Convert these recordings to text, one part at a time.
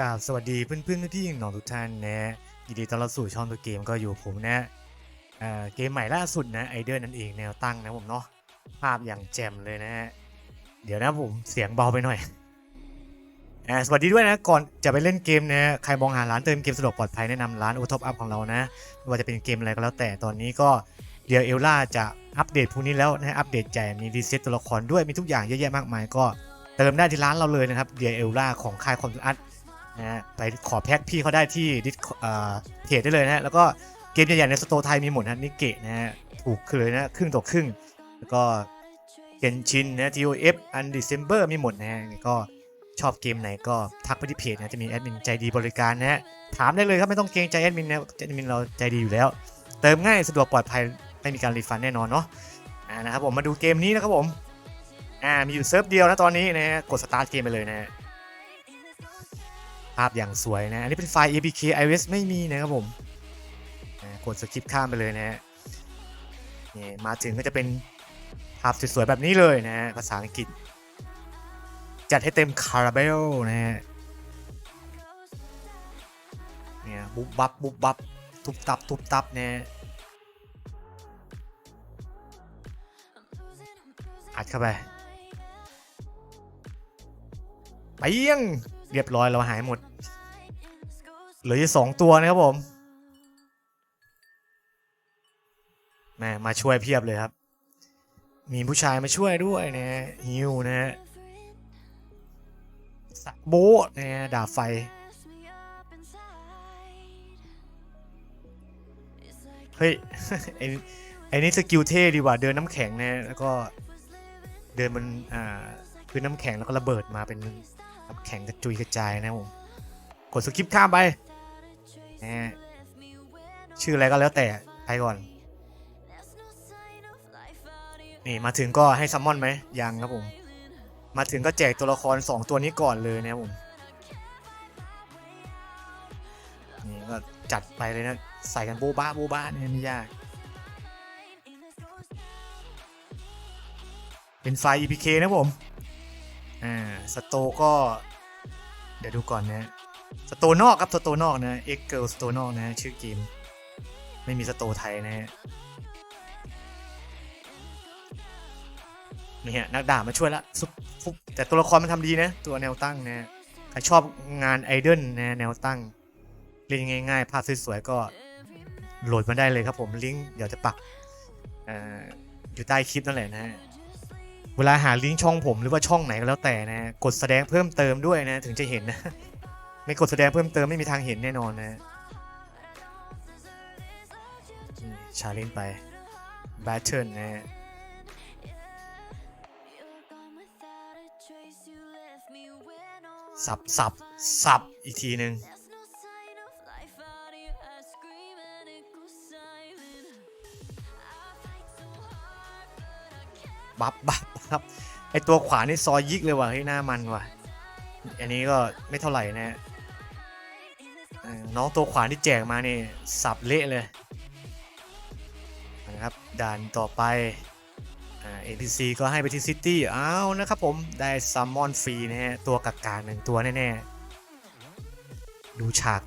กราบสวัสดีเพื่อนๆที่หนองทุกท่านนะยินดีต้อนรับสู่ช่องตัวเกมก็อยู่ผมนะเอ่อเกมใหม่ล่าสุดนะไอเดอร์นั่นเองแนวตั้งนะผมเนาะภาพอย่างแจ่มเลยนะฮะเดี๋ยวนะผมเสียงเบาไปหน่อยสวัสดีด้วยนะก่อนจะไปเล่นเกมนะใครมองหาร้านเติมเกมสะดวกปลอดภัยแนะนำร้านโอท็อปอัพของเรานะไม่ว่าจะเป็นเกมอะไรก็แล้วแต่ตอนนี้ก็เดียเอลล่าจะอัปเดตพวกนี้แล้วนะอัปเดตใหญ่มีรีเซ็ตตัวละครด้วยมีทุกอย่างเยอะแยะมากมายก็เติมได้ที่ร้านเราเลยนะครับเดียเอลล่าของค่ายคอมพิวอัพ นะฮะไปขอแพ็กพี่เขาได้ที่ดิสเพจได้เลยนะฮะแล้วก็เกมใหญ่ๆในสโตร์ไทยมีหมดนะนิเกะนะฮะถูกคือเลยนะครึ่งต่อครึ่ง แล้วก็เกนชินนะ TOF อันดิเซมเบอร์มีหมดนะฮะก็ชอบเกมไหนก็ทักไปที่เพจนะจะมีแอดมินใจดีบริการนะฮะถามได้เลยครับไม่ต้องเกรงใจแอดมินนะแอดมินเราใจดีอยู่แล้ว เติมง่ายสะดวกปลอดภัยไม่มีการรีฟันแน่นอนเนาะอ่านะครับผมมาดูเกมนี้นะครับผมอ่ามีอยู่เซิร์ฟเดียวนะตอนนี้นะฮะกดสตาร์ทเกมไปเลยนะฮะ ภาพอย่างสวยนะ อันนี้เป็นไฟล์ APK iOS ไม่มีนะครับผมกดสคริปข้ามไปเลยนะฮะนี่มาถึงก็จะเป็นภาพสวยๆแบบนี้เลยนะฮะภาษาอังกฤษ จัดให้เต็มคาราเบลนะฮะเนี่ยบุบบับบุบบับทุบตับทุบตับเนี่ยอัดเข้าไปไปยัง เรียบร้อยเราหายหมด เหลืออยู่สองตัวนะครับผมแม่มาช่วยเพียบเลยครับ มีผู้ชายมาช่วยด้วยนะฮิวนะฮะสักโบนะฮะดาบไฟ เฮ้ยไอ้ไอ้นี่สกิลเท่ดีกว่าเดินน้ำแข็งนะแล้วก็เดินบนอ่าพื้นน้ำแข็งแล้วก็ระเบิดมาเป็น แข็งกระจุยกระจายนะผมกดสกิปข้ามไปนะชื่ออะไรก็แล้วแต่ไปก่อนนี่มาถึงก็ให้ซัมมอนไหมยังครับผม มาถึงก็แจกตัวละคร 2 ตัวนี้ก่อนเลยนะครับผมนี่ก็จัดไปเลยนะใส่กันโบ๊ะบ้าโบ๊ะบ้าเนี่ยไม่ยาก เป็นไฟ EPK นะผม อ่าสโตก็ เดี๋ยวดูก่อนนะสโตนอกครับสโตนอกนะเอ็กเกิลสโตนอกนะชื่อเกม ไม่มีสโตไทยนะฮะนี่ฮะนักด่ามาช่วยละซุปฟุบแต่ตัวละครมันทำดีนะ ตัวแนวตั้งนะใครชอบงานไอดอลนะแนวตั้งเล่นง่ายๆ ภาพสวยๆก็โหลดมาได้เลยครับผมลิงก์เดี๋ยวจะปักออยู่ใต้คลิปนั่นแหละนะฮะ เวลาหาลิงก์ช่องผมหรือว่าช่องไหนก็แล้วแต่นะ กดแสดงเพิ่มเติมด้วยนะ ถึงจะเห็นนะ ไม่กดแสดงเพิ่มเติมไม่มีทางเห็นแน่นอนนะชาเลนไป b บ t เทิลนะฮะสับสับสับอีกทีหนึ่ง บับบับบับไอตัวขวานี่ซอยยิกเลยว่ะเฮ้ยหน้ามันว่ะ อันนี้ก็ไม่เท่าไหร่นะเน้องตัวขวาที่แจกมานี่สับเละเลยนะครับด่านต่อไปเอ่า NPC ก็ให้ไปที่ซิตี้อ้าวนะครับผมได้ซัมมอนฟรีนะฮะตัวกักกาหนึ่งตัวแน่ๆ ดูฉาก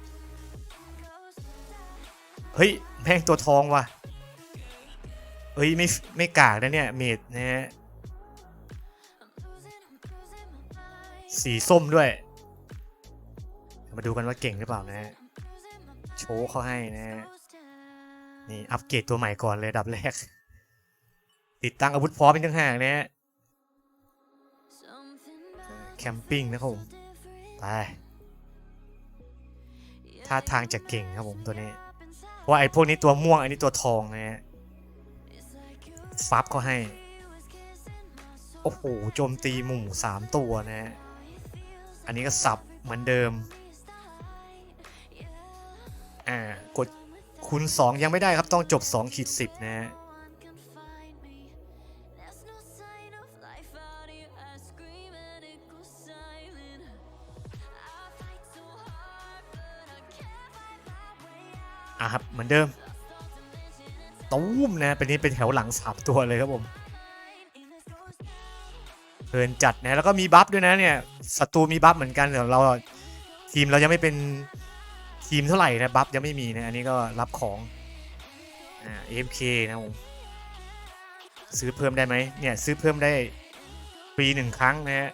เฮ้ย แม่งตัวทองว่ะ เฮ้ยไม่ไม่กากนะเนี่ยเมดนะฮะสีส้มด้วย มาดูกันว่าเก่งหรือเปล่านะฮะโชว์เขาให้นะฮะนี่อัปเกรดตัวใหม่ก่อนเลยดับแรก ติดตั้งอาวุธพร้อมเป็นต่างห่ากนะฮะแคมปิ้งนะครับผมไปท่าทางจะเก่งครับผมตัวนี้เพราะว่าไอ้พวกนี้ตัวม่วงอันนี้ตัวทองนะฮะ ฟับเขาให้ โอ้โหโจมตีหมู่สามตัวนะฮะอันนี้ก็สับเหมือนเดิมอ่ากดคูณ2 ยังไม่ได้ครับต้องจบ2ขีด10 นะฮะอะครับเหมือนเดิม ตุ้มนะเป็นนี้เป็นแถวหลังสามตัวเลยครับผมเพลินจัดนะแล้วก็มีบัฟด้วยนะเนี่ยศัตรูมีบัฟเหมือนกันแต่เราทีมเรายังไม่เป็นทีมเท่าไหร่นะบัฟยังไม่มีนะอันนี้ก็รับของอ่า AMK นะผมซื้อเพิ่มได้ไหมเนี่ยซื้อเพิ่มได้ปีหนึ่งครั้งนะฮะ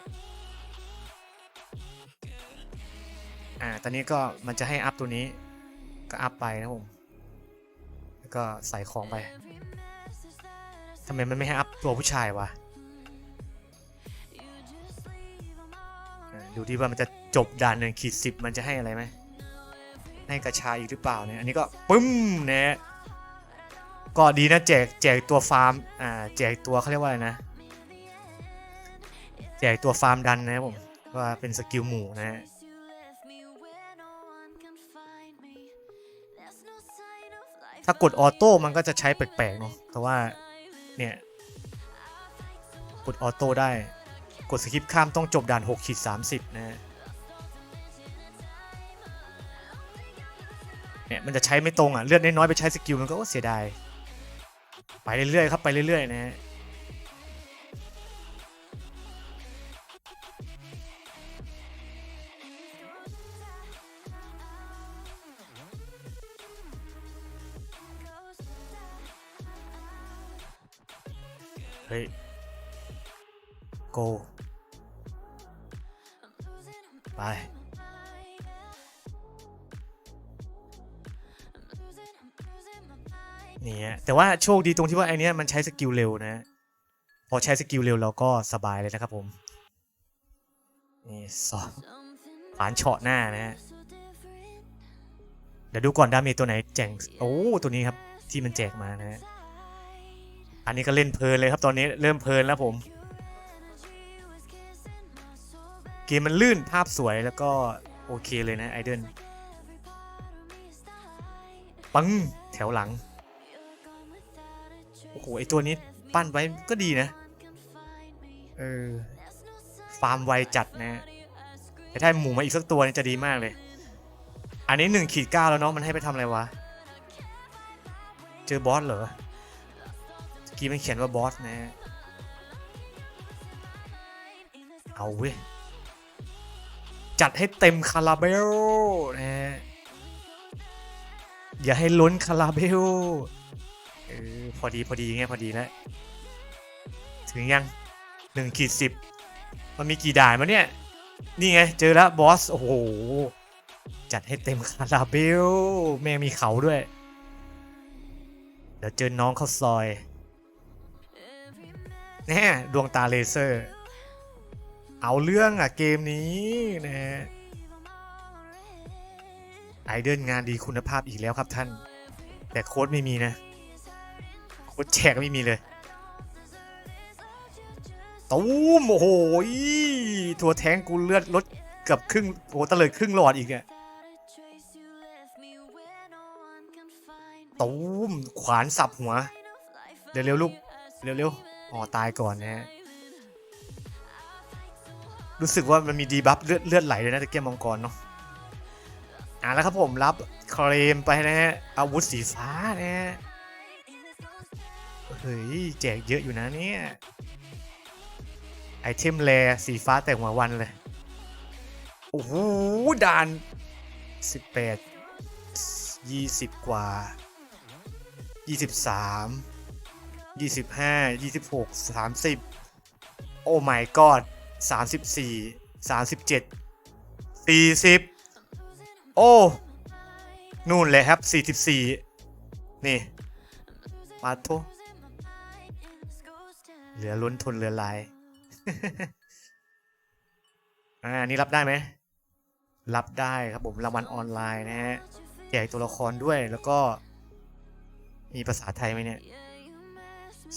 อ่าตอนนี้ก็มันจะให้อัพตัวนี้ก็อัพไปนะผม ก็ใส่ของไปทำไมมันไม่ให้อัพตัวผู้ชายวะดูที่ว่ามันจะจบด่านหนึ่งขีดสิบมันจะให้อะไรไหมให้กระชายอีกหรือเปล่าเนี่ยอันนี้ก็ปึ้มนะก็ดีนะแจกแจกตัวฟาร์มอ่าแจกตัวเขาเรียกว่าอะไรนะ แจกตัวฟาร์มดันนะครับผมว่าเป็นสกิลหมู่นะฮะ ถ้ากดออโต้มันก็จะใช้แปลกๆเนาะแต่ว่าเนี่ยกดออโต้ได้กดสกิปข้ามต้องจบด่าน6ขีด30นะฮะเนี่ยมันจะใช้ไม่ตรงอะ เลือดน้อยๆไปใช้สกิลมันก็เสียดาย ไปเรื่อยๆครับ ไปเรื่อยๆนะฮะ เฮ้ย go ไป นี่ฮะแต่ว่าโชคดีตรงที่ว่าไอเนี้ยมันใช้สกิลเร็วนะ พอใช้สกิลเร็วเราก็สบายเลยนะครับผม นี่สองผานเฉาะหน้านะฮะเดี๋ยวดูก่อนดาเมจตัวไหนแจงโอ้ ตัวนี้ครับ ที่มันแจกมานะฮะ อันนี้ก็เล่นเพลินเลยครับตอนนี้เริ่มเพลินแล้วผม เกมมันลื่นภาพสวยแล้วก็โอเคเลยนะไอเดนปังแถวหลัง โอ้โหไอตัวนี้ปั้นไว้ก็ดีนะ เออ ฟาร์มไวจัดนะแต่ถ้าหมูมาอีกสักตัวนี่จะดีมากเลย อันนี้หนึ่งขีดเก้าแล้วเนาะมันให้ไปทำอะไรวะ เจอบอสเหรอเมื่อ กี้มันเขียนว่าบอสนะเอาเว้ย จัดให้เต็มคาราเบลนะฮะอย่าให้ล้นคาราเบลเออพอดีพอดีไงพอดีแล้วถึงยังหนึ่งขีดสิบมันมีกี่ด่านมาเนี่ย นี่ไง เจอแล้วบอส โอ้โห จัดให้เต็มคาราเบลแม่งมีเขาด้วย เดี๋ยวเจอน้องเขาซอย แน่ดวงตาเลเซอร์ เอาเรื่องอะเกมนี้นะฮะไอเดินงานดีคุณภาพอีกแล้วครับท่าน แต่โค้ดไม่มีนะ โค้ดแจกไม่มีเลยตูมโอ้โหตัวแทงกูเลือดลดเกือบครึ่งโอ้ตะเลยครึ่งหลอดอีกอะตูมขวานสับหัวเร็วๆลูก เร็วๆ อ๋อตายก่อนนะฮะรู้สึกว่ามันมีดีบัฟเลือดเลือดไหลเลยนะตะเกียบมังกรเนาะอะแล้วครับผมรับเคลมไปนะฮะอาวุธสีฟ้านะฮะเฮ้ยแจกเยอะอยู่นะเนี่ยไอเทมแรสีฟ้าแต่หัววันเลย โอ้โหด่าน 18 20 กว่า 23 25 26 30โอ้ my god 34 37 40โอ้นู่นเลยครับ44นี่ มาโทเหลือล้นทุนเหลือลาย อ่าอันนี้รับได้ไหม รับได้ครับผมรางวัลออนไลน์นะฮะแจกตัวละครด้วยแล้วก็ มีภาษาไทยไหมเนี่ย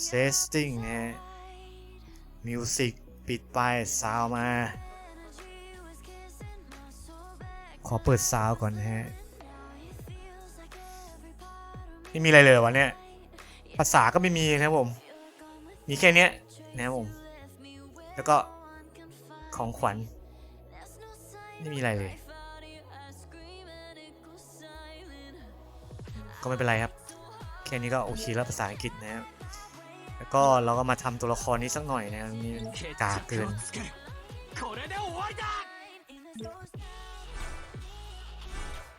Setting นะฮะ Music ปิดไปซาวมา ขอเปิดซาวก่อนนะฮะไม่มีอะไรเลยวะเนี่ย ภาษาก็ไม่มีนะผม มีแค่เนี้ยนะผม แล้วก็ของขวัญ ไม่มีอะไรเลย ก็ไม่เป็นไรครับ แค่นี้ก็โอเคแล้วภาษาอังกฤษนะครับ แล้วก็เราก็มาทำตัวละครนี้สักหน่อยนะนี่กาเกิน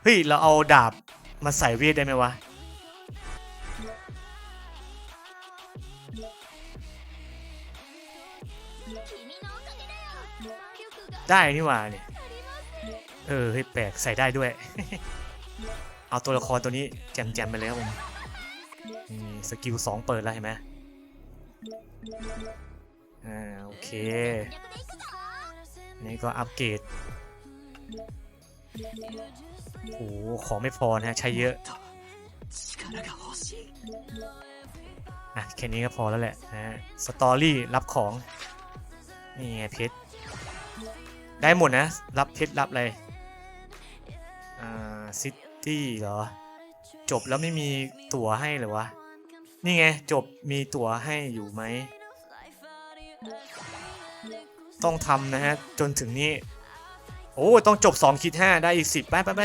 เฮ้ย เราเอาดาบมาใส่เวทได้ไหมวะ ได้นี่ว่าเนี่ยเออเฮ้ยแปลกใส่ได้ด้วย เอาตัวละครตัวนี้แจมๆไปเลยครับผมสกิลสองเปิดแล้วเห็นไหม อ่าโอเค อันนี้ก็อัปเกรดโอ้โหของไม่พอนะใช้เยอะอะแค่นี้ก็พอแล้วแหละนะฮะสตอรี่รับของ นี่ไงเพชร ได้หมดนะ รับเพชร รับอะไร อ่า ซิตี้เหรอ จบแล้วไม่มีตั๋วให้เหรอวะ นี่ไง จบมีตั๋วให้อยู่ไหม ต้องทำนะฮะ จนถึงนี้ โอ้ต้องจบ 2 คิด 5 ได้อีก 10 ไปไปไป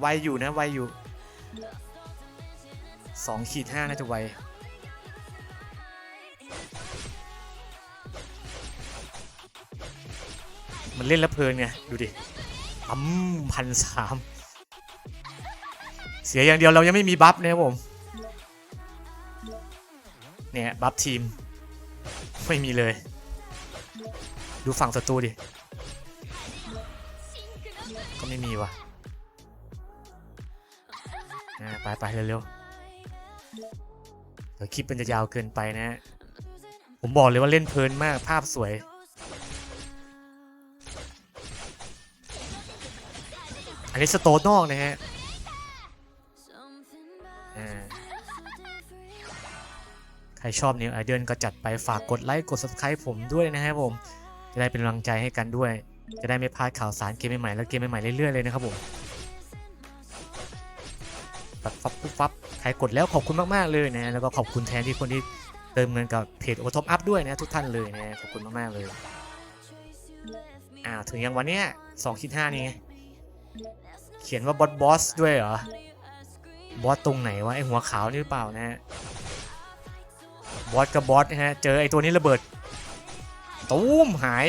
ไวอยู่นะ ไวอยู่2ขีด5น่าจะไวมันเล่นแล้วเพลินไง ดูดิอ้ำพันสามเสียอย่างเดียวเรายังไม่มีบัฟนะครับผม เนี่ย บัฟทีม ไม่มีเลย ดูฝั่งศัตรูดิ ก็ไม่มีว่ะอ่าไปไปเร็วๆเดี๋ยวคลิปมันจะยาวเกินไปนะฮะผมบอกเลยว่าเล่นเพลินมากภาพสวยอันนี้สโตนนอกนะฮะ รชอบนิวไอเดนก็จัดไปฝากกดไลค์กด subscribe ผมด้วยนะฮะผม จะได้เป็นกำลังใจให้กันด้วย จะได้ไม่พลาดข่าวสารเกมใหม่ๆแล้วเกมใหม่ๆเรื่อยๆเลยนะครับผมปับฟับปุ๊บฟับใครกดแล้วขอบคุณมากๆเลยนะแล้วก็ขอบคุณแทนที่คนที่เติมเงินกับเพจโอท็อปอัพด้วยนะทุกท่านเลยนะขอบคุณมากๆเลยอ้าวถึงยังวันเนี้ยสองคิดห้านี่เขียนว่าบอสบอสด้วยเหรอบอสตรงไหนวะไอหัวขาวนี่หรือเปล่านะ บอสกับบอสนะฮะ เจอไอ้ตัวนี้ระเบิด ตูมหาย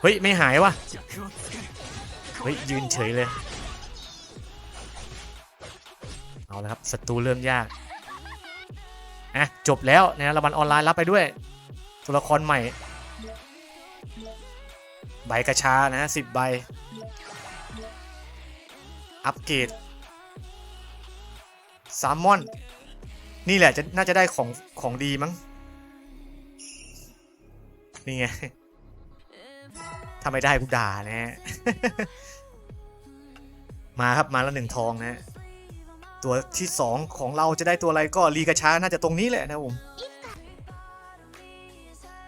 เฮ้ย ไม่หายวะเฮ้ย ยืนเฉยเลย เอาละครับศัตรูเริ่มยากอะจบแล้วนะรางวัลออนไลน์รับไปด้วย ตัวละครใหม่ ใบกระชานะสิบใบ อัปเกรดซามมอน นี่แหละจะน่าจะได้ของของดีมั้ง นี่ไงถ้าไม่ได้กูด่านะฮะ มาครับมาแล้วหนึ่งทองนะฮะตัวที่สองของเราจะได้ตัวอะไรก็รีกระช้าน่าจะตรงนี้แหละนะผม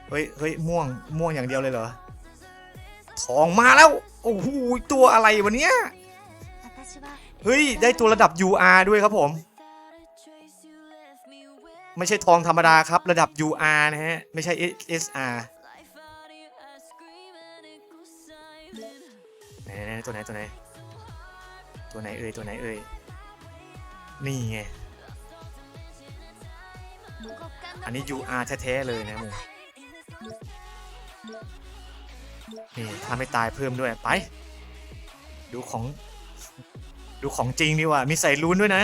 เฮ้ยเฮ้ยม่วงม่วงอย่างเดียวเลยเหรอ ทองมาแล้ว โอ้โหตัวอะไรวะเนี้ย เฮ้ย ได้ตัวระดับ UR ด้วยครับผม ไม่ใช่ทองธรรมดาครับ ระดับ UR นะฮะ ไม่ใช่ SR ไหนตัวไหนตัวไหน ตัวไหนเอ่ยตัวไหนเอ่ยนี่ไง อันนี้ UR แท้ๆเลยนะมึงนี่ถ้าไม่ตายเพิ่มด้วยไป ดูของ ดูของจริงดีกว่า มีใส่รูนด้วยนะ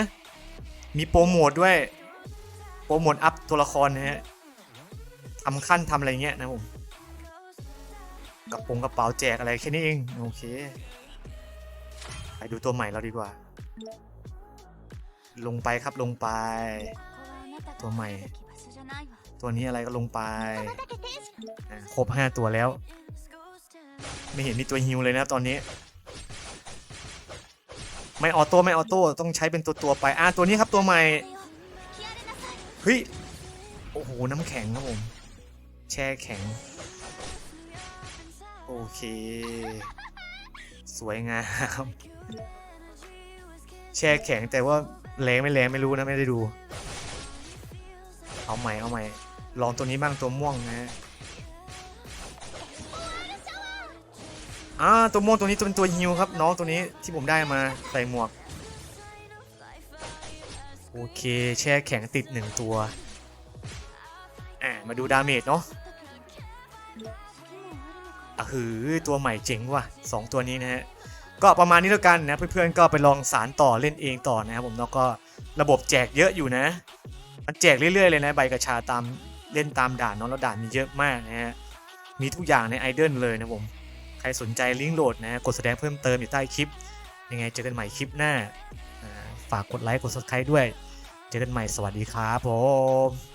มีโปรโมทด้วย โปรโมทอัพตัวละครนะฮะทำขั้นทำอะไรเงี้ยนะผมกระโปรงกระเป๋าแจกอะไรแค่นี้เอง โอเค ไปดูตัวใหม่เราดีกว่า ลงไปครับลงไป ตัวใหม่ ตัวนี้อะไรก็ลงไป ครบ 5 ตัวแล้ว ไม่เห็นมีตัวฮิวเลยนะตอนนี้ ไม่ออโต้ไม่ออโต้ต้องใช้เป็นตัวตัวไป อะตัวนี้ครับตัวใหม่ เฮ้ย โอ้โห น้ำแข็งครับผม แช่แข็ง โอเค สวยงามแช่แข็งแต่ว่าแรงไม่แรงไม่รู้นะไม่ได้ดู เอาใหม่เอาใหม่ ลองตัวนี้บ้างตัวม่วงนะฮะอ่าตัวม่วงตัวนี้ตัวเป็นตัวฮิวครับ น้องตัวนี้ที่ผมได้มาใส่หมวก โอเค แช่แข็งติดหนึ่งตัว อ่า มาดูดาเมจเนาะอะหือ ตัวใหม่เจ๋งว่ะสองตัวนี้นะฮะ ก็ประมาณนี้แล้วกันนะเพื่อนๆก็ไปลองสารต่อเล่นเองต่อนะครับผมแล้วก็ระบบแจกเยอะอยู่นะ มันแจกเรื่อยๆเลยนะใบกระชาตามเล่นตามด่านเนาะแล้วด่านมีเยอะมากนะฮะ มีทุกอย่างในไอเดนเลยนะผม ใครสนใจลิงก์โหลดนะกดแสดงเพิ่มเติมอยู่ใต้คลิป ยังไงเจอกันใหม่คลิปหน้า ฝากกดไลค์กด subscribe ด้วย เจอกันใหม่สวัสดีครับผม